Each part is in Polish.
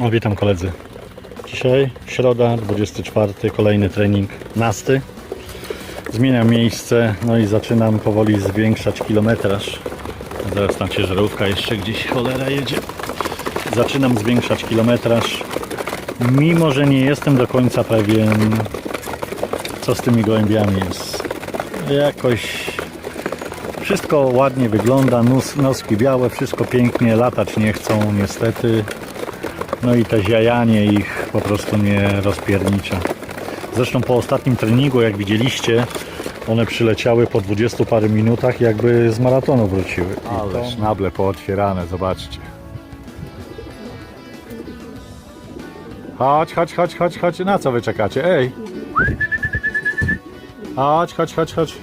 Witam koledzy. Dzisiaj środa, 24, kolejny trening nasty. Zmieniam miejsce, no i zaczynam powoli zwiększać kilometraż. Zaraz tam ciężarówka jeszcze gdzieś cholera jedzie. Zaczynam zwiększać kilometraż, mimo że nie jestem do końca pewien, co z tymi gołębiami jest. Jakoś wszystko ładnie wygląda, nos, noski białe, wszystko pięknie, latać nie chcą niestety. No i te ziajanie ich po prostu nie rozpiernicza. Zresztą po ostatnim treningu, jak widzieliście, one przyleciały po 20 parę minutach, jakby z maratonu wróciły. Ale szynable pootwierane, zobaczcie. Chodź, chodź, chodź, chodź, chodź. Na co wy czekacie? Ej! Chodź, chodź, chodź, chodź.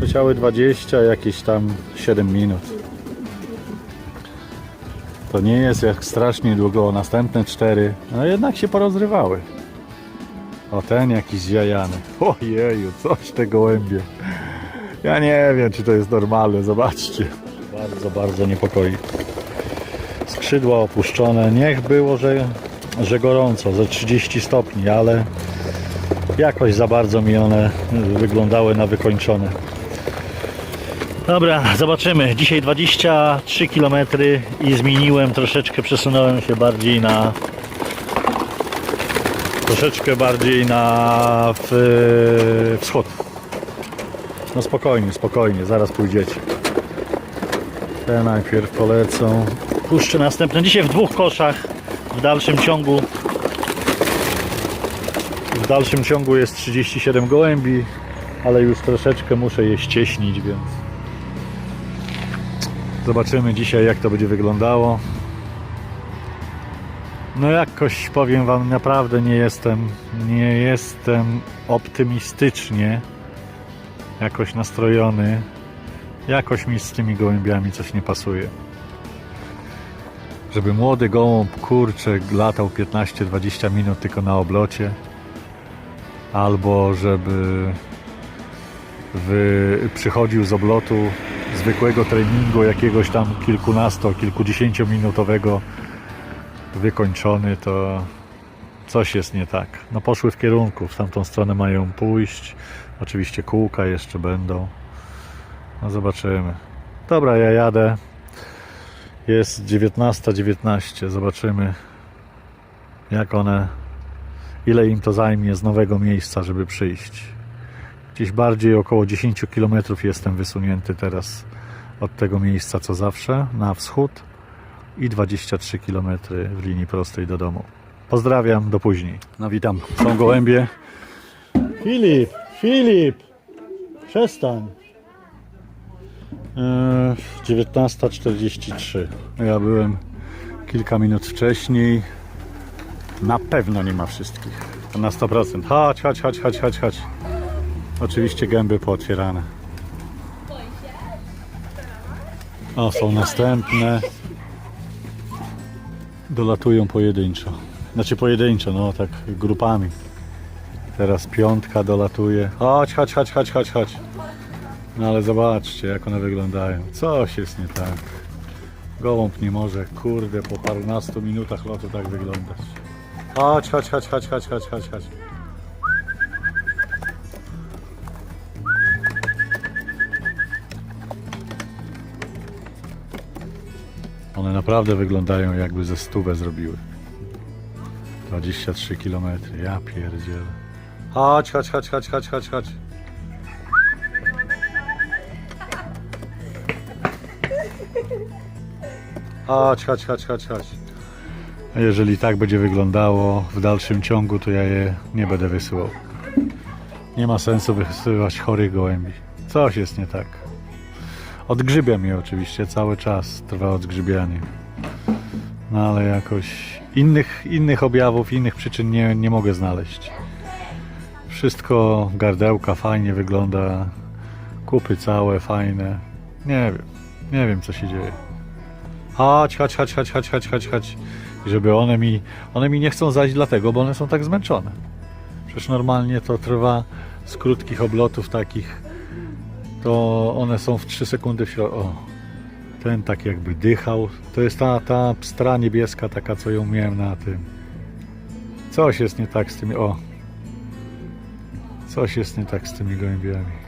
Leciały 20, jakieś tam 7 minut. To nie jest jak strasznie długo, następne 4, no jednak się porozrywały. O ten jakiś zjajany. Ojeju, coś te gołębie. Ja nie wiem, czy to jest normalne, zobaczcie. Bardzo, bardzo niepokoi. Skrzydła opuszczone. Niech było, że, że gorąco, ze 30 stopni, ale jakoś za bardzo mi one wyglądały na wykończone. Dobra, zobaczymy. Dzisiaj 23 km i zmieniłem troszeczkę, przesunąłem się bardziej na troszeczkę bardziej na w, wschód. No spokojnie, spokojnie, zaraz pójdziecie. Te najpierw polecą. Puszczę następne. Dzisiaj w dwóch koszach. W dalszym ciągu w dalszym ciągu jest 37 gołębi, ale już troszeczkę muszę je ścieśnić, więc zobaczymy dzisiaj jak to będzie wyglądało. No jakoś powiem wam, naprawdę nie jestem, nie jestem optymistycznie jakoś nastrojony. Jakoś mi z tymi gołębiami coś nie pasuje. Żeby młody gołąb, kurczę, latał 15-20 minut tylko na oblocie. Albo żeby przychodził z oblotu zwykłego treningu, jakiegoś tam kilkunasto, kilkudziesięciominutowego wykończony, to coś jest nie tak. No poszły w kierunku, w tamtą stronę mają pójść. Oczywiście kółka jeszcze będą. No zobaczymy. Dobra, ja jadę. Jest 19.19. Zobaczymy jak one, ile im to zajmie z nowego miejsca, żeby przyjść. Gdzieś bardziej około 10 km jestem wysunięty teraz od tego miejsca co zawsze na wschód i 23 km w linii prostej do domu. Pozdrawiam, do później. No witam, są gołębie. Filip, Filip, przestań. Eee, 19.43. Ja byłem kilka minut wcześniej. Na pewno nie ma wszystkich. Na 100%. Chodź, chodź, chodź, chodź, chodź, chodź. Oczywiście gęby pootwierane. O, są następne. Dolatują pojedynczo. Znaczy pojedynczo, no tak grupami. Teraz piątka dolatuje. Chodź, chodź, chodź, chodź, chodź, chodź. No ale zobaczcie, jak one wyglądają. Coś jest nie tak. Gołąb nie może, kurde, po parunastu minutach lotu tak wyglądać. Chodź, chodź, chodź, chodź, chodź, chodź, chodź, chodź. One naprawdę wyglądają jakby ze stówę zrobiły. 23 km. Ja pierdzielę. Chodź, chodź, chodź, chodź, chodź, chodź, chodź. Chodź, chodź, chodź, chodź, chodź. Jeżeli tak będzie wyglądało w dalszym ciągu, to ja je nie będę wysyłał. Nie ma sensu wysyłać chorych gołębi. Coś jest nie tak. Odgrzybia mnie oczywiście, cały czas trwa odgrzybianie. No ale jakoś innych, innych objawów, innych przyczyn nie, nie mogę znaleźć. Wszystko, gardełka fajnie wygląda, kupy całe, fajne. Nie wiem, nie wiem co się dzieje. Chodź, chodź, chodź, chodź, chodź, chodź, chodź, chodź. I żeby one mi, one mi nie chcą zajść dlatego, bo one są tak zmęczone. Przecież normalnie to trwa z krótkich oblotów takich, to one są w 3 sekundy w środku. O, Ten tak jakby dychał. To jest ta, ta pstra niebieska, taka co ją miałem na tym. Coś jest nie tak z tymi. O! Coś jest nie tak z tymi gołębiami.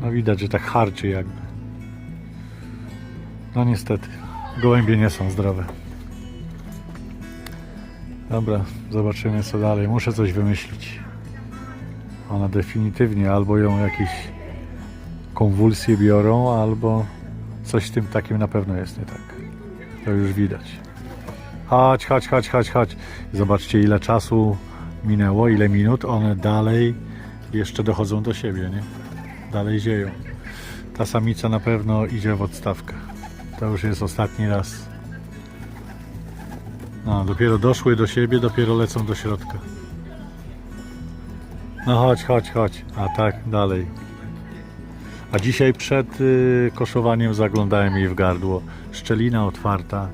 No widać, że tak harczy jakby. No niestety, gołębie nie są zdrowe. Dobra, zobaczymy co dalej. Muszę coś wymyślić. Ona definitywnie albo ją jakieś konwulsje biorą, albo coś z tym takim na pewno jest nie tak. To już widać. Chodź, chodź, chodź, chodź, chodź. Zobaczcie ile czasu minęło, ile minut. One dalej jeszcze dochodzą do siebie, nie? Dalej zieją. Ta samica na pewno idzie w odstawkę. To już jest ostatni raz. No, dopiero doszły do siebie, dopiero lecą do środka. No chodź, chodź, chodź. A tak, dalej. A dzisiaj przed y, koszowaniem zaglądałem jej w gardło. Szczelina otwarta.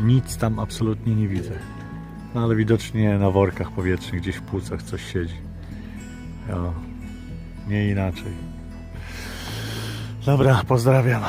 Nic tam absolutnie nie widzę. No ale widocznie na workach powietrznych gdzieś w płucach coś siedzi. O, nie inaczej. Dobra, pozdrawiam.